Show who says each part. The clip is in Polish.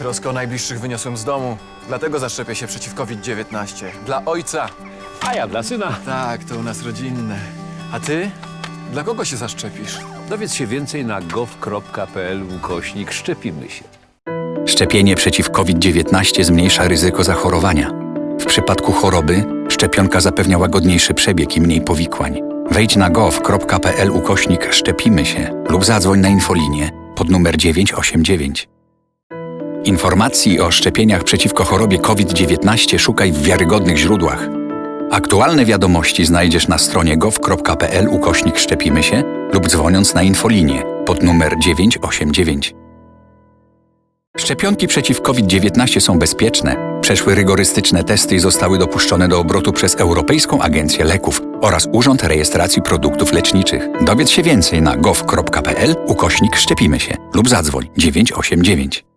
Speaker 1: Troskę o najbliższych wyniosłem z domu, dlatego zaszczepię się przeciw COVID-19. Dla ojca.
Speaker 2: A ja dla syna.
Speaker 1: Tak, to u nas rodzinne. A ty? Dla kogo się zaszczepisz?
Speaker 2: Dowiedz się więcej na gov.pl ukośnik szczepimy się.
Speaker 3: Szczepienie przeciw COVID-19 zmniejsza ryzyko zachorowania. W przypadku choroby szczepionka zapewnia łagodniejszy przebieg i mniej powikłań. Wejdź na gov.pl ukośnik szczepimy się lub zadzwoń na infolinię pod numer 989. Informacji o szczepieniach przeciwko chorobie COVID-19 szukaj w wiarygodnych źródłach. Aktualne wiadomości znajdziesz na stronie gov.pl ukośnik szczepimy się lub dzwoniąc na infolinię pod numer 989. Szczepionki przeciw COVID-19 są bezpieczne, przeszły rygorystyczne testy i zostały dopuszczone do obrotu przez Europejską Agencję Leków oraz Urząd Rejestracji Produktów Leczniczych. Dowiedz się więcej na gov.pl ukośnik szczepimy się lub zadzwoń 989.